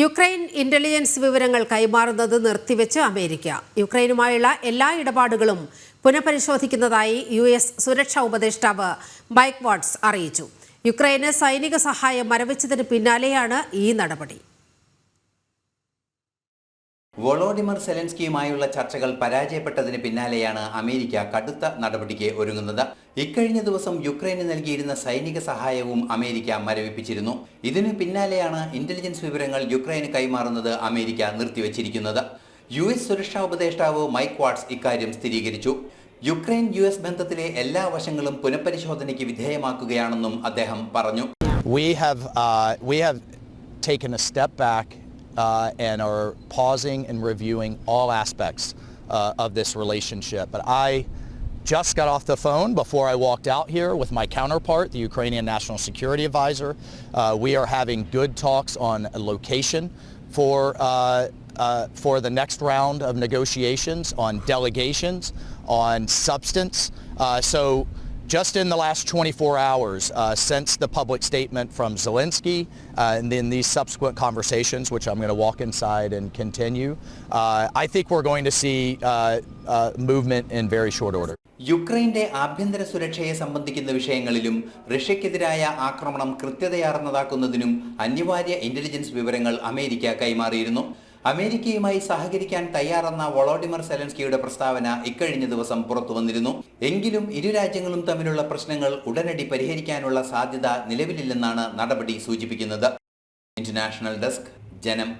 Ukraine intelligence വിവരങ്ങൾ കൈമാറുന്നത് നിർത്തിവെച്ച് America. യുക്രൈനുമായുള്ള എല്ലാ ഇടപാടുകളും പുനഃപരിശോധിക്കുന്നതായി യു എസ് സുരക്ഷാ ഉപദേഷ്ടാവ് മൈക്ക് വാട്സ് അറിയിച്ചു. യുക്രൈന് സൈനിക സഹായം മരവിച്ചതിന് പിന്നാലെയാണ് ഈ നടപടി. വൊളോഡിമർ സെലൻസ്കിയുമായുള്ള ചർച്ചകൾ പരാജയപ്പെട്ടതിന് പിന്നാലെയാണ് അമേരിക്ക കടുത്ത നടപടിക്ക് ഒരുങ്ങുന്നത്. ഇക്കഴിഞ്ഞ ദിവസം യുക്രൈന് നൽകിയിരുന്ന സൈനിക സഹായവും അമേരിക്ക മരവിപ്പിച്ചിരുന്നു. ഇതിനു പിന്നാലെയാണ് ഇന്റലിജൻസ് വിവരങ്ങൾ യുക്രൈന് കൈമാറുന്നത് അമേരിക്ക നിർത്തിവച്ചിരിക്കുന്നത്. യു എസ് സുരക്ഷാ ഉപദേഷ്ടാവ് മൈക്ക് വാട്സ് ഇക്കാര്യം സ്ഥിരീകരിച്ചു. യുക്രൈൻ യു എസ് ബന്ധത്തിലെ എല്ലാ വശങ്ങളും പുനഃപരിശോധനയ്ക്ക് വിധേയമാക്കുകയാണെന്നും അദ്ദേഹം പറഞ്ഞു. Uh, and are pausing and reviewing all aspects uh, of this relationship. But I just got off the phone before I walked out here with my counterpart, the Ukrainian National Security Advisor. Uh, we are having good talks on location for, uh, uh, for the next round of negotiations, on delegations, on substance. Uh, so just in the last 24 hours uh, since the public statement from Zelensky uh, and then these subsequent conversations, which I'm going to walk inside and continue, uh, I think we're going to see uh, uh, movement in very short order. യുക്രൈന്റെ ആഭ്യന്തര സുരക്ഷയെ സംബന്ധിക്കുന്ന വിഷയങ്ങളിലും റഷ്യക്കെതിരായ ആക്രമണം കൃത്യതയാർന്നതാക്കുന്നതിനും അനിവാര്യ intelligence വിവരങ്ങൾ America കൈമാറിയിരുന്നു അമേരിക്കയുമായി സഹകരിക്കാൻ തയ്യാറെന്ന Volodymyr സെലൻസ്കിയുടെ പ്രസ്താവന ഇക്കഴിഞ്ഞ ദിവസം പുറത്തു വന്നിരുന്നു. എങ്കിലും ഇരു രാജ്യങ്ങളും തമ്മിലുള്ള പ്രശ്നങ്ങൾ ഉടനടി പരിഹരിക്കാനുള്ള സാധ്യത നിലവിലില്ലെന്നാണ് നടപടി സൂചിപ്പിക്കുന്നത്. ഇന്റർനാഷണൽ ഡെസ്ക് ജനം.